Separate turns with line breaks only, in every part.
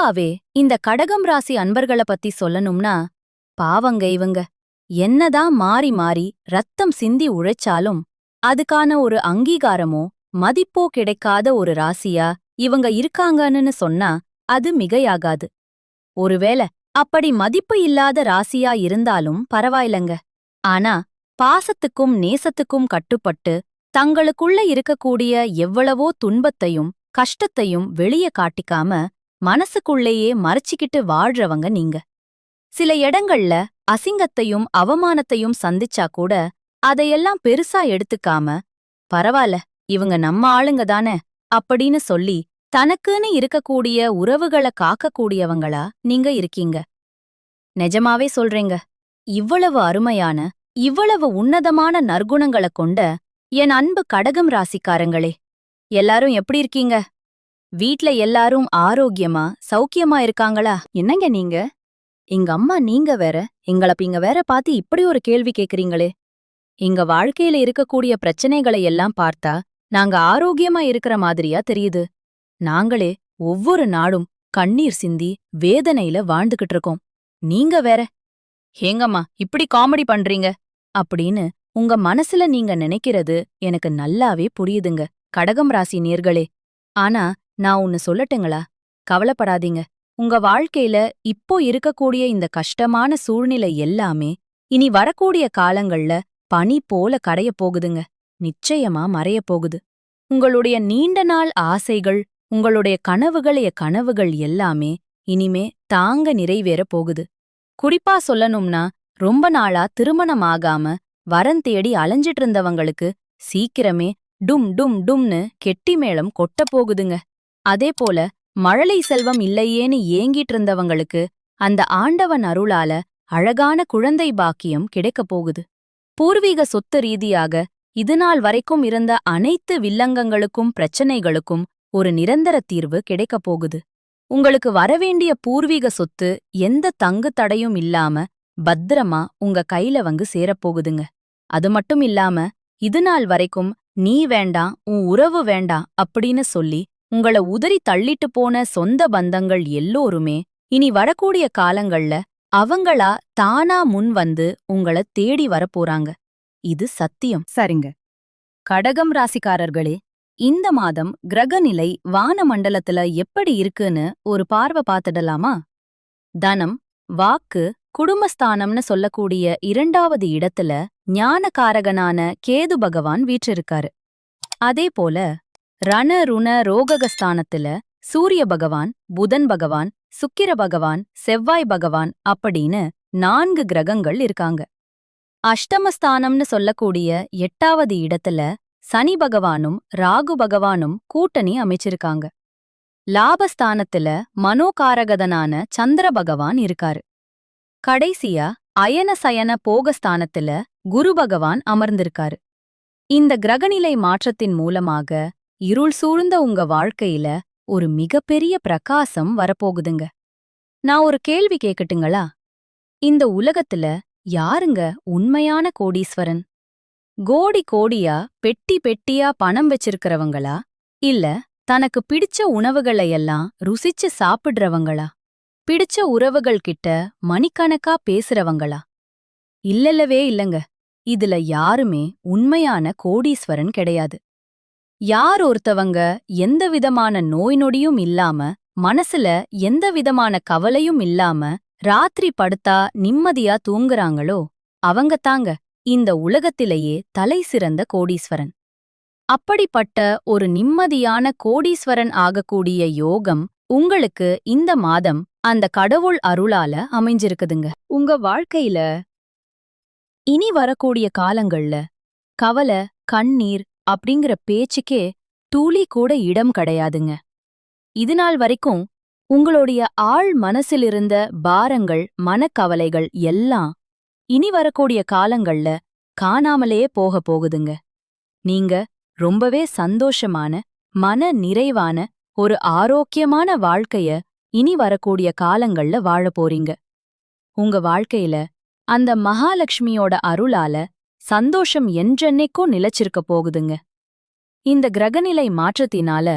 பொதுவாவே இந்த கடகம் ராசி அன்பர்கள பத்தி சொல்லணும்னா பாவங்க இவங்க. என்னதான் மாறி மாறி ரத்தம் சிந்தி உழைச்சாலும் அதுக்கான ஒரு அங்கீகாரமோ மதிப்போ கிடைக்காத ஒரு ராசியா இவங்க இருக்காங்கன்னு சொன்னா அது மிகையாகாது. ஒருவேளை அப்படி மதிப்பு இல்லாத ராசியா இருந்தாலும் பரவாயில்லங்க. ஆனா பாசத்துக்கும் நேசத்துக்கும் கட்டுப்பட்டு தங்களுக்குள்ள இருக்கக்கூடிய எவ்வளவோ துன்பத்தையும் கஷ்டத்தையும் வெளிய காட்டிக்காம மனசுக்குள்ளேயே மறைச்சிக்கிட்டு வாழ்றவங்க நீங்க. சில இடங்கள்ல அசிங்கத்தையும் அவமானத்தையும் சந்திச்சா கூட அதையெல்லாம் பெருசா எடுத்துக்காம பரவாயில்ல இவங்க நம்ம ஆளுங்க தானே அப்படின்னு சொல்லி தனக்குன்னு இருக்கக்கூடிய உறவுகளை காக்கக்கூடியவங்களா நீங்க இருக்கீங்க. நிஜமாவே சொல்றேங்க இவ்வளவு அருமையான இவ்வளவு உன்னதமான நற்குணங்களை கொண்ட என் அன்பு கடகம் ராசிக்காரங்களே எல்லாரும் எப்படி இருக்கீங்க? வீட்ல எல்லாரும் ஆரோக்கியமா சௌக்கியமா இருக்காங்களா? என்னங்க நீங்க? எங்க அம்மா நீங்க வேற எங்கள இங்க வேற பாத்து இப்படி ஒரு கேள்வி கேக்குறீங்களே. எங்க வாழ்க்கையில இருக்கக்கூடிய பிரச்சனைகளை எல்லாம் பார்த்தா நாங்க ஆரோக்கியமா இருக்கிற மாதிரியா தெரியுது. நாங்களே ஒவ்வொரு நாளும் கண்ணீர் சிந்தி வேதனையில வாழ்ந்துகிட்டு இருக்கோம். நீங்க வேற. ஏங்கம்மா இப்படி காமெடி பண்றீங்க? அப்படின்னு உங்க மனசுல நீங்க நினைக்கிறது எனக்கு நல்லாவே புரியுதுங்க கடகம் ராசி நேர்களே. ஆனா நான் ஒன்னு சொல்லட்டுங்களா? கவலைப்படாதீங்க. உங்க வாழ்க்கையில இப்போ இருக்கக்கூடிய இந்த கஷ்டமான சூழ்நிலை எல்லாமே இனி வரக்கூடிய காலங்கள்ல பனி போல கடைய போகுதுங்க. நிச்சயமா மறையப் போகுது. உங்களுடைய நீண்ட நாள் ஆசைகள் உங்களுடைய கனவுகளைய கனவுகள் எல்லாமே இனிமே தாங்க நிறைவேறப் போகுது. குறிப்பா சொல்லணும்னா ரொம்ப நாளா திருமணம் ஆகாம வரன் தேடி அலைஞ்சிட்டு இருந்தவங்களுக்கு சீக்கிரமே டும் டும் டும்னு கெட்டி மேளம் கொட்டப் போகுதுங்க. அதே போல மழலை செல்வம் இல்லையேன்னு ஏங்கிட்டு இருந்தவங்களுக்கு அந்த ஆண்டவன் அருளால அழகான குழந்தை பாக்கியம் கிடைக்கப் போகுது. பூர்வீக சொத்து ரீதியாக இதுநாள் வரைக்கும் இருந்த அனைத்து வில்லங்கங்களுக்கும் பிரச்சனைகளுக்கும் ஒரு நிரந்தர தீர்வு கிடைக்கப் போகுது. உங்களுக்கு வரவேண்டிய பூர்வீக சொத்து எந்த தங்கு தடையும் இல்லாம பத்திரமா உங்க கையில வந்து சேரப்போகுதுங்க அது மட்டும் இல்லாம இதுநாள் வரைக்கும் நீ வேண்டாம் உன் உறவு வேண்டாம் அப்படின்னு சொல்லி உங்கள உதறி தள்ளிட்டு போன சொந்த பந்தங்கள் எல்லோருமே இனி வரக்கூடிய காலங்கள்ல அவங்களா தானா முன் வந்து உங்கள தேடி வரப்போறாங்க. இது சத்தியம்.
சரிங்க.
கடகம் ராசிக்காரர்களே இந்த மாதம் கிரகநிலை வானமண்டலத்துல எப்படி இருக்குன்னு ஒரு பார்வை பார்த்துடலாமா? தனம் வாக்கு குடும்பஸ்தானம்னு சொல்லக்கூடிய இரண்டாவது இடத்துல ஞானகாரகனான கேது பகவான் வீற்றிருக்காரு. அதே போல ரண ருண ரோககஸ்தானத்துல சூரிய பகவான் புதன் பகவான் சுக்கிர பகவான் செவ்வாய் பகவான் அப்படின்னு நான்கு கிரகங்கள் இருக்காங்க. அஷ்டமஸ்தானம்னு சொல்லக்கூடிய எட்டாவது இடத்துல சனி பகவானும் ராகு பகவானும் கூட்டணி அமைச்சிருக்காங்க. லாபஸ்தானத்துல மனோகாரகதனான சந்திர பகவான் இருக்காரு. கடைசியா அயன சயன போகஸ்தானத்துல குரு பகவான் அமர்ந்திருக்காரு. இந்த கிரகநிலை மாற்றத்தின் மூலமாக இருள் சூழ்ந்த உங்க வாழ்க்கையில ஒரு மிகப்பெரிய பிரகாசம் வரப்போகுதுங்க. நான் ஒரு கேள்வி கேக்கட்டுங்களா? இந்த உலகத்துல யாருங்க உண்மையான கோடீஸ்வரன்? கோடி கோடியா பெட்டி பெட்டியா பணம் வச்சிருக்கிறவங்களா? இல்ல தனக்கு பிடிச்ச உணவுகளையெல்லாம் ருசிச்சு சாப்பிடுறவங்களா? பிடிச்ச உறவுகள் கிட்ட மணிக்கணக்கா பேசுறவங்களா? இல்லல்லவே இல்லங்க. இதுல யாருமே உண்மையான கோடீஸ்வரன் கிடையாது. யார் ஒருத்தவங்க எந்த விதமான நோய் நொடியும் இல்லாம மனசுல எந்த விதமான கவலையும் இல்லாம ராத்திரி படுத்தா நிம்மதியா தூங்குறாங்களோ அவங்க தாங்க இந்த உலகத்திலேயே தலை சிறந்த கோடீஸ்வரன். அப்படிப்பட்ட ஒரு நிம்மதியான கோடீஸ்வரன் ஆகக்கூடிய யோகம் உங்களுக்கு இந்த மாதம் அந்த கடவுள் அருளால அமைஞ்சிருக்குதுங்க. உங்க வாழ்க்கையில இனி வரக்கூடிய காலங்கள்ல கவலை கண்ணீர் அப்படிங்கிற பேச்சுக்கே தூளி கூட இடம் கிடையாதுங்க. இதுநாள் வரைக்கும் உங்களுடைய ஆள் மனசிலிருந்த பாரங்கள் மனக்கவலைகள் எல்லாம் இனி வரக்கூடிய காலங்கள்ல காணாமலே போக போகுதுங்க. நீங்க ரொம்பவே சந்தோஷமான மன நிறைவான ஒரு ஆரோக்கியமான வாழ்க்கைய இனி வரக்கூடிய காலங்கள்ல வாழ போறீங்க. உங்க வாழ்க்கையில அந்த மகாலட்சுமியோட அருளால சந்தோஷம் என்றென்னைக்கும் நிலச்சிருக்க போகுதுங்க. இந்த கிரகநிலை மாற்றத்தினால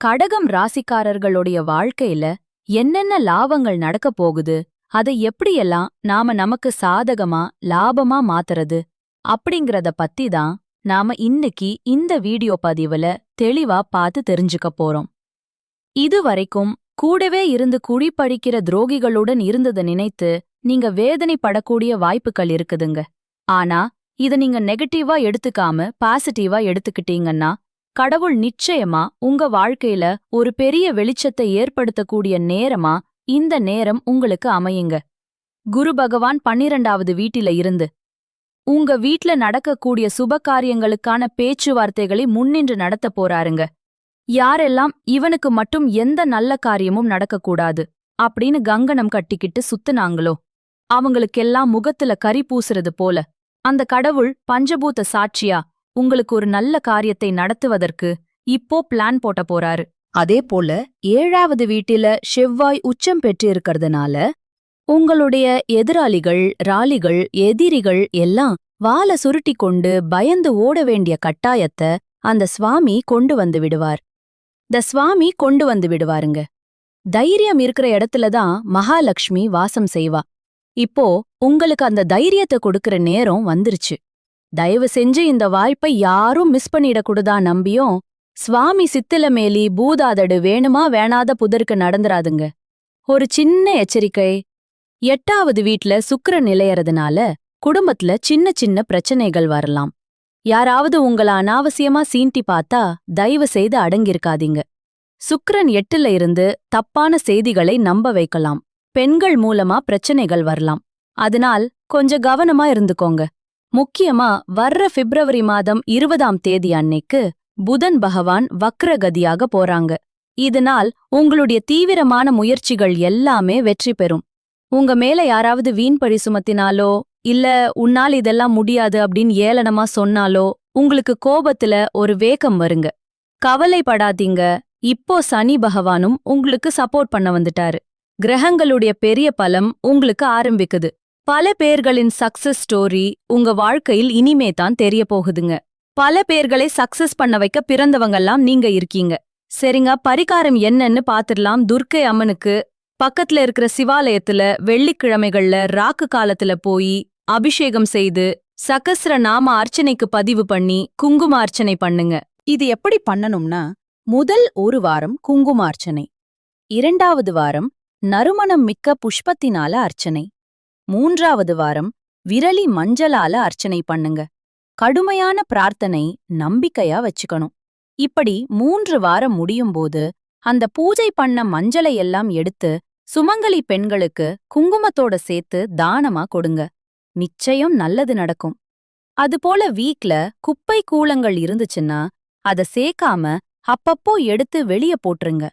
கடகம் ராசிக்காரர்களுடைய வாழ்க்கையில என்னென்ன லாபங்கள் நடக்க போகுது அதை எப்படியெல்லாம் நாம நமக்கு சாதகமா லாபமா மாத்துறது அப்படிங்கறத பத்தி தான் நாம இன்னைக்கு இந்த வீடியோ பதிவுல தெளிவா பார்த்து தெரிஞ்சுக்க போறோம். இதுவரைக்கும் கூடவே இருந்து குழிப்படிக்கிற துரோகிகளுடன் இருந்ததை நினைத்து நீங்க வேதனைப்படக்கூடிய வாய்ப்புகள் இருக்குதுங்க. ஆனா இத நீங்க நெகட்டிவா எடுத்துக்காம பாசிட்டிவா எடுத்துக்கிட்டீங்கன்னா கடவுள் நிச்சயமா உங்க வாழ்க்கையில ஒரு பெரிய வெளிச்சத்தை ஏற்படுத்தக்கூடிய நேரமா இந்த நேரம் உங்களுக்கு அமையுங்க. குரு பகவான் பன்னிரண்டாவது வீட்டில இருந்து. உங்க வீட்ல நடக்கக்கூடிய சுப காரியங்களுக்கான பேச்சுவார்த்தைகளை முன்னின்று நடத்த போறாருங்க. யாரெல்லாம் இவனுக்கு மட்டும் எந்த நல்ல காரியமும் நடக்கக்கூடாது அப்படின்னு கங்கணம் கட்டிக்கிட்டு சுத்துனாங்களோ அவங்களுக்கெல்லாம் முகத்துல கறி பூசுறது போல. அந்த கடவுள் பஞ்சபூத சாட்சியா உங்களுக்கு ஒரு நல்ல காரியத்தை நடத்துவதற்கு இப்போ பிளான் போட்ட போறாரு. அதே போல ஏழாவது வீட்டில செவ்வாய் உச்சம் பெற்று இருக்கறதுனால உங்களுடைய எதிராளிகள் ராலிகள் எதிரிகள் எல்லாம் வால சுருட்டி கொண்டு பயந்து ஓட வேண்டிய கட்டாயத்தை அந்த சுவாமி கொண்டு வந்து விடுவார். த சுவாமி கொண்டு வந்து விடுவாருங்க. தைரியம் இருக்கிற இடத்துல தான் மகாலட்சுமி வாசம் செய்வா. இப்போ உங்களுக்கு அந்த தைரியத்தை கொடுக்கற நேரம் வந்துருச்சு. தயவு செஞ்சு இந்த வாய்ப்பை யாரும் மிஸ் பண்ணிடக்கூடுதா நம்பியும் சுவாமி சித்திலமேலி பூதாதடு வேணுமா வேணாத புதருக்கு நடந்துராதுங்க ஒரு சின்ன எச்சரிக்கை எட்டாவது வீட்ல சுக்கரன் நிலையறதுனால குடும்பத்துல சின்ன சின்ன பிரச்சனைகள் வரலாம். யாராவது உங்கள அனாவசியமா சீண்டி பார்த்தா தயவு செய்து அடங்கியிருக்காதீங்க. சுக்கரன் எட்டுல இருந்து தப்பான செய்திகளை நம்ப வைக்கலாம். பெண்கள் மூலமா பிரச்சனைகள் வரலாம். அதனால் கொஞ்சம் கவனமா இருந்துக்கோங்க. முக்கியமா வர்ற பிப்ரவரி மாதம் இருபதாம் தேதி அன்னைக்கு புதன் பகவான் வக்ரகதியாக போறாங்க. இதனால் உங்களுடைய தீவிரமான முயற்சிகள் எல்லாமே வெற்றி பெறும். உங்க மேல யாராவது வீண் பழி சுமத்தினாலோ இல்ல உன்னால் இதெல்லாம் முடியாது அப்படின்னு ஏளனமா சொன்னாலோ உங்களுக்கு கோபத்துல ஒரு வேகம் வருங்க. கவலைப்படாதீங்க. இப்போ சனி பகவானும் உங்களுக்கு சப்போர்ட் பண்ண வந்துட்டாரு. கிரகங்களுடைய பெரிய பலம் உங்களுக்கு ஆரம்பிக்குது. பல பேர்களின் சக்சஸ் ஸ்டோரி உங்க வாழ்க்கையில் இனிமே தான் தெரிய போகுதுங்க. பல பேர்களை சக்சஸ் பண்ண வைக்க பிறந்தவங்கெல்லாம் நீங்க இருக்கீங்க. சரிங்க பரிகாரம் என்னன்னு பாத்துடலாம். துர்க்கை அம்மனுக்கு பக்கத்துல இருக்கிற சிவாலயத்துல வெள்ளிக்கிழமைகள்ல ராக்கு காலத்துல போய் அபிஷேகம் செய்து சகஸ்ர நாம அர்ச்சனைக்கு பதிவு பண்ணி குங்கும அர்ச்சனை பண்ணுங்க. இது எப்படி பண்ணணும்னா முதல் ஒரு வாரம் குங்கும அர்ச்சனை. இரண்டாவது வாரம் நறுமணம் மிக்க புஷ்பத்தினால அர்ச்சனை. மூன்றாவது வாரம் விரலி மஞ்சளால அர்ச்சனை பண்ணுங்க. கடுமையான பிரார்த்தனை நம்பிக்கையா வச்சுக்கணும். இப்படி மூன்று வாரம் முடியும் போது அந்த பூஜை பண்ண மஞ்சளை எல்லாம் எடுத்து சுமங்கலி பெண்களுக்கு குங்குமத்தோட சேர்த்து தானமா கொடுங்க. நிச்சயம் நல்லது நடக்கும். அதுபோல வீட்ல குப்பை கூலங்கள் இருந்துச்சுன்னா அத சேர்க்காம அப்பப்போ எடுத்து வெளிய போட்டுருங்க.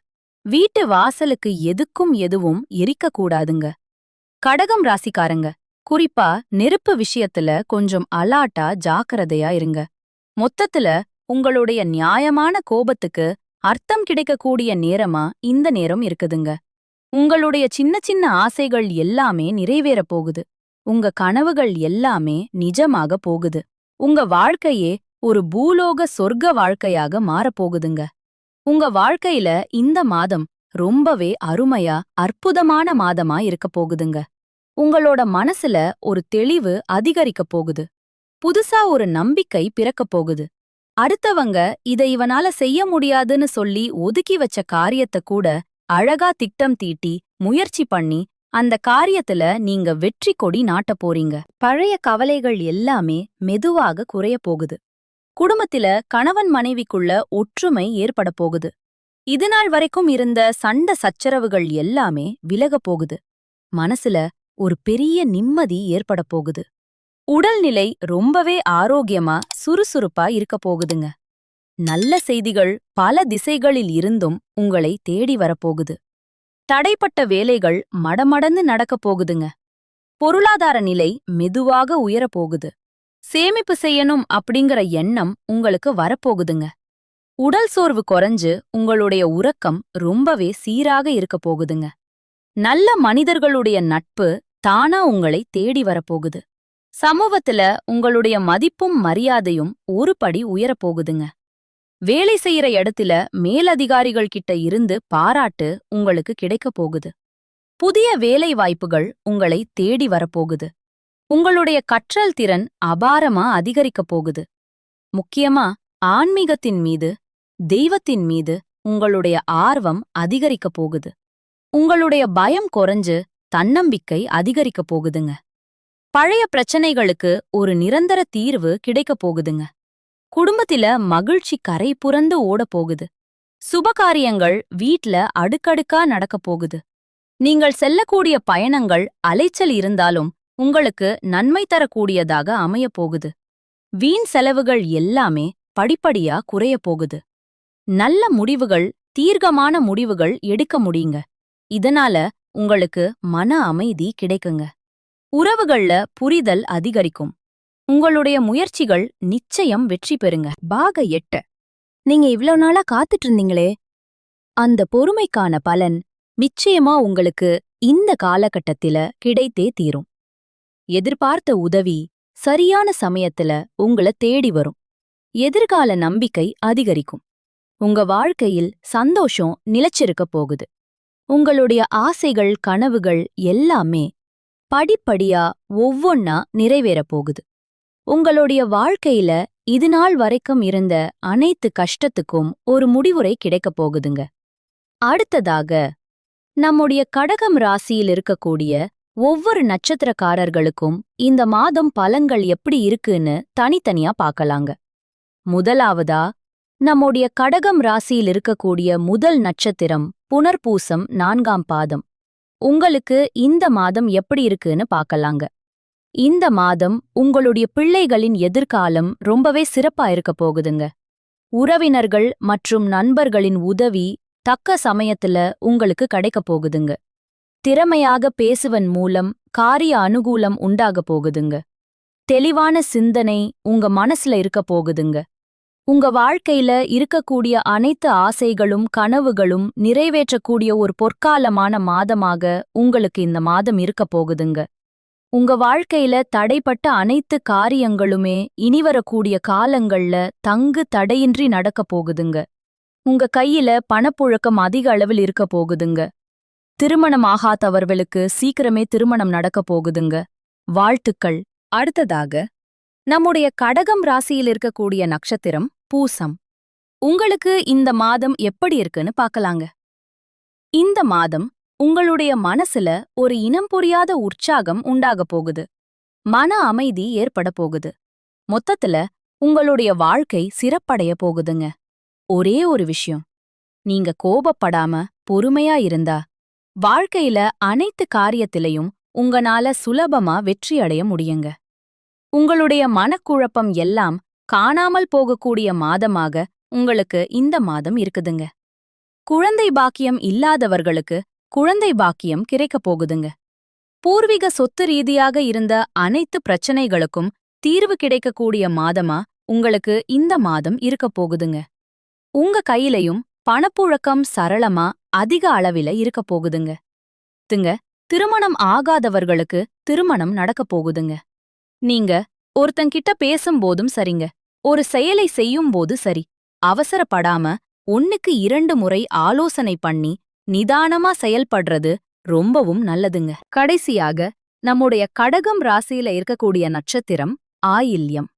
வீட்டு வாசலுக்கு எதுக்கும் எதுவும் எரிக்க கூடாதுங்க. கடகம் ராசிக்காரங்க. குறிப்பா நெருப்பு விஷயத்துல கொஞ்சம் அலாட்டா ஜாக்கிரதையா இருங்க. மொத்தத்துல உங்களுடைய நியாயமான கோபத்துக்கு அர்த்தம் கிடைக்கக்கூடிய நேரமா இந்த நேரம் இருக்குதுங்க. உங்களுடைய சின்ன சின்ன ஆசைகள் எல்லாமே நிறைவேறப் போகுது. உங்க கனவுகள் எல்லாமே நிஜமாக போகுது. உங்க வாழ்க்கையே ஒரு பூலோக சொர்க்க வாழ்க்கையாக மாறப்போகுதுங்க. உங்க வாழ்க்கையில இந்த மாதம் ரொம்பவே அருமையா அற்புதமான மாதமா இருக்க போகுதுங்க. உங்களோட மனசுல ஒரு தெளிவு அதிகரிக்க போகுது. புதுசா ஒரு நம்பிக்கை பிறக்கப் போகுது. அடுத்தவங்க இதை இவனால செய்ய முடியாதுன்னு சொல்லி ஒதுக்கி வச்ச காரியத்தை கூட அழகா திட்டம் தீட்டி முயற்சி பண்ணி அந்த காரியத்துல நீங்க வெற்றி கொடி நாட்டப் போறீங்க. பழைய கவலைகள் எல்லாமே மெதுவாக குறைய போகுது. குடும்பத்தில கணவன் மனைவிக்குள்ள ஒற்றுமை ஏற்பட போகுது. இதுநாள் வரைக்கும் இருந்த சண்ட சச்சரவுகள் எல்லாமே விலகப் போகுது. மனசுல ஒரு பெரிய நிம்மதி ஏற்பட போகுது. உடல்நிலை ரொம்பவே ஆரோக்கியமா சுறுசுறுப்பா இருக்க போகுதுங்க. நல்ல செய்திகள் பல திசைகளில் இருந்தும் உங்களை தேடி வரப்போகுது தடைப்பட்ட வேலைகள் மடமடந்து நடக்கப் போகுதுங்க. பொருளாதார நிலை மெதுவாக உயரப்போகுது சேமிப்பு செய்யணும் அப்படிங்கிற எண்ணம் உங்களுக்கு வரப்போகுதுங்க உடல் சோர்வு குறைஞ்சு உங்களுடைய உறக்கம் ரொம்பவே சீராக இருக்க போகுதுங்க. நல்ல மனிதர்களுடைய நட்பு தானா உங்களை தேடி வரப்போகுது. சமூகத்துல உங்களுடைய மதிப்பும் மரியாதையும் ஒரு படி உயரப்போகுதுங்க. வேலை செய்யற இடத்துல மேலதிகாரிகள் கிட்ட இருந்து பாராட்டு உங்களுக்கு கிடைக்க போகுது. புதிய வேலை வாய்ப்புகள் உங்களை தேடி வரப்போகுது. உங்களுடைய கற்றல் திறன் அபாரமா அதிகரிக்கப் போகுது. முக்கியமா ஆன்மீகத்தின் மீது தெய்வத்தின் மீது உங்களுடைய ஆர்வம் அதிகரிக்கப் போகுது. உங்களுடைய பயம் குறைஞ்சு தன்னம்பிக்கை அதிகரிக்கப் போகுதுங்க. பழைய பிரச்சனைகளுக்கு ஒரு நிரந்தர தீர்வு கிடைக்கப் போகுதுங்க. குடும்பத்தில மகிழ்ச்சி கரை புரந்து ஓடப் போகுது. சுபகாரியங்கள் வீட்ல அடுக்கடுக்கா நடக்கப் போகுது. நீங்கள் செல்லக்கூடிய பயணங்கள் அலைச்சல் இருந்தாலும் உங்களுக்கு நன்மை தரக்கூடியதாக அமையப் போகுது. வீண் செலவுகள் எல்லாமே படிப்படியா குறையப் போகுது. நல்ல முடிவுகள் தீர்க்கமான முடிவுகள் எடுக்க முடியுங்க. இதனால உங்களுக்கு மன அமைதி கிடைக்குங்க. உறவுகள்ல புரிதல் அதிகரிக்கும். உங்களுடைய முயற்சிகள் நிச்சயம் வெற்றி பெறுங்க. பாக எட்டு. நீங்க இவ்வளவு நாளா காத்துட்டு இருந்தீங்களே. அந்த பொறுமைக்கான பலன் நிச்சயமா உங்களுக்கு இந்த காலகட்டத்தில கிடைத்தே தீரும். எதிர்பார்த்த உதவி சரியான சமயத்துல உங்கள தேடி வரும். எதிர்கால நம்பிக்கை அதிகரிக்கும். உங்க வாழ்க்கையில் சந்தோஷம் நிலச்சிருக்கப் போகுது. உங்களுடைய ஆசைகள் கனவுகள் எல்லாமே படிப்படியா ஒவ்வொன்னா நிறைவேறப் போகுது. உங்களுடைய வாழ்க்கையில இதுநாள் வரைக்கும் இருந்த அனைத்து கஷ்டத்துக்கும் ஒரு முடிவுரை கிடைக்கப் போகுதுங்க. அடுத்ததாக நம்முடைய கடகம் ராசியில் இருக்கக்கூடிய ஒவ்வொரு நட்சத்திரக்காரர்களுக்கும் இந்த மாதம் பலங்கள் எப்படி இருக்குன்னு தனித்தனியா பார்க்கலாங்க. முதலாவதா நம்முடைய கடகம் ராசியில் இருக்கக்கூடிய முதல் நட்சத்திரம் புனர்பூசம் நான்காம் பாதம். உங்களுக்கு இந்த மாதம் எப்படி இருக்குன்னு பார்க்கலாங்க. இந்த மாதம் உங்களுடைய பிள்ளைகளின் எதிர்காலம் ரொம்பவே சிறப்பா இருக்க போகுதுங்க. உறவினர்கள் மற்றும் நண்பர்களின் உதவி தக்க சமயத்துல உங்களுக்கு கிடைக்கப் போகுதுங்க. திறமையாக பேசுவன் மூலம் காரிய அனுகூலம் உண்டாக போகுதுங்க. தெளிவான சிந்தனை உங்க மனசுல இருக்க போகுதுங்க. உங்க வாழ்க்கையில இருக்கக்கூடிய அனைத்து ஆசைகளும் கனவுகளும் நிறைவேற்றக்கூடிய ஒரு பொற்காலமான மாதமாக உங்களுக்கு இந்த மாதம் இருக்க போகுதுங்க. உங்க வாழ்க்கையில தடைப்பட்ட அனைத்து காரியங்களுமே இனிவரக்கூடிய காலங்கள்ல தங்கு தடையின்றி நடக்கப் போகுதுங்க. உங்க கையில பணப்புழக்கம் அதிக அளவில் இருக்க போகுதுங்க. திருமணம் ஆகாதவர்களுக்கு சீக்கிரமே திருமணம் நடக்கப் போகுதுங்க. வாழ்த்துக்கள். அடுத்ததாக நம்முடைய கடகம் ராசியில் இருக்கக்கூடிய நட்சத்திரம் பூசம். உங்களுக்கு இந்த மாதம் எப்படி இருக்குன்னு பார்க்கலாங்க. இந்த மாதம் உங்களுடைய மனசுல ஒரு இனம் புரியாத உற்சாகம் உண்டாகப் போகுது. மன அமைதி ஏற்பட போகுது. மொத்தத்துல உங்களுடைய வாழ்க்கை சிறப்படைய போகுதுங்க. ஒரே ஒரு விஷயம். நீங்க கோபப்படாம பொறுமையா இருந்தா வாழ்க்கையில அனைத்து காரியத்திலையும் உங்கனால சுலபமா வெற்றி அடைய முடியுங்க. உங்களுடைய மனக்குழப்பம் எல்லாம் காணாமல் போகக்கூடிய மாதமாக உங்களுக்கு இந்த மாதம் இருக்குதுங்க. குழந்தை பாக்கியம் இல்லாதவர்களுக்கு குழந்தை பாக்கியம் கிடைக்கப் போகுதுங்க. பூர்வீக சொத்து ரீதியாக இருந்த அனைத்து பிரச்சனைகளுக்கும் தீர்வு கிடைக்கக்கூடிய மாதமா உங்களுக்கு இந்த மாதம் இருக்கப் போகுதுங்க. உங்க கையிலையும் பணப்புழக்கம் சரளமா அதிக அளவில இருக்கப் போகுதுங்க. துங்க திருமணம் ஆகாதவர்களுக்கு திருமணம் நடக்கப் போகுதுங்க. நீங்க ஒருத்தங்கிட்ட பேசும்போதும் சரிங்க. ஒரு செயலை செய்யும்போது சரி. அவசரப்படாம ஒன்னுக்கு இரண்டு முறை ஆலோசனை பண்ணி நிதானமா செயல்படுறது ரொம்பவும் நல்லதுங்க. கடைசியாக நம்முடைய கடகம் ராசியில இருக்கக்கூடிய நட்சத்திரம் ஆயில்யம்.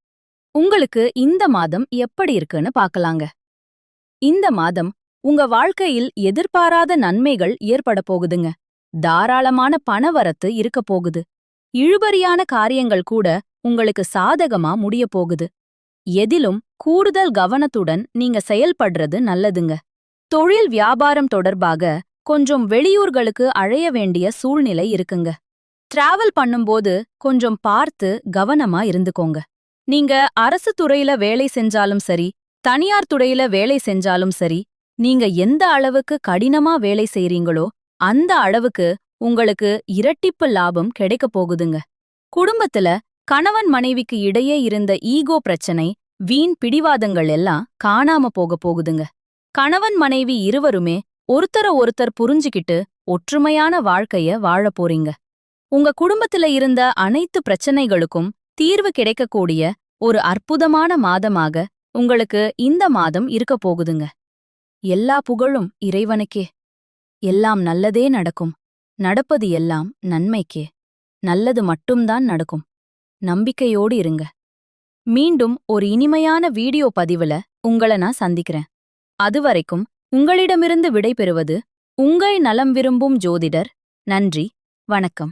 உங்களுக்கு இந்த மாதம் எப்படி இருக்குன்னு பார்க்கலாங்க. இந்த மாதம் உங்க வாழ்க்கையில் எதிர்பாராத நன்மைகள் ஏற்பட போகுதுங்க. தாராளமான பணவரத்து இருக்க போகுது. இழுபறியான காரியங்கள் கூட உங்களுக்கு சாதகமா முடிய போகுது. எதிலும் கூடுதல் கவனத்துடன் நீங்க செயல்படுறது நல்லதுங்க. தொழில் வியாபாரம் தொடர்பாக கொஞ்சம் வெளியூர்களுக்கு அழைய வேண்டிய சூழ்நிலை இருக்குங்க. டிராவல் பண்ணும்போது கொஞ்சம் பார்த்து கவனமா இருந்துக்கோங்க. நீங்க அரசு துறையில வேலை செஞ்சாலும் சரி தனியார் துறையில வேலை செஞ்சாலும் சரி நீங்க எந்த அளவுக்கு கடினமா வேலை செய்றீங்களோ அந்த அளவுக்கு உங்களுக்கு இரட்டிப்பு லாபம் கிடைக்கப் போகுதுங்க. குடும்பத்துல கணவன் மனைவிக்கு இடையே இருந்த ஈகோ பிரச்சனை வீண் பிடிவாதங்கள் எல்லாம் காணாம போக போகுதுங்க. கணவன் மனைவி இருவருமே ஒருத்தர ஒருத்தர் புரிஞ்சுக்கிட்டு ஒற்றுமையான வாழ்க்கைய வாழப் போறீங்க. உங்க குடும்பத்துல இருந்த அனைத்து பிரச்சனைகளுக்கும் தீர்வு கிடைக்கக்கூடிய ஒரு அற்புதமான மாதமாக உங்களுக்கு இந்த மாதம் இருக்க போகுதுங்க. எல்லா புகழும் இறைவனுக்கே. எல்லாம் நல்லதே நடக்கும். நடப்பது எல்லாம் நன்மைக்கே. நல்லது மட்டும்தான் நடக்கும். நம்பிக்கையோடு இருங்க. மீண்டும் ஒரு இனிமையான வீடியோ பதிவுல உங்கள நான் சந்திக்கிறேன். அதுவரைக்கும் உங்களிடமிருந்து விடைபெறுவது உங்கள் நலம் விரும்பும் ஜோதிடர் நன்றி வணக்கம்.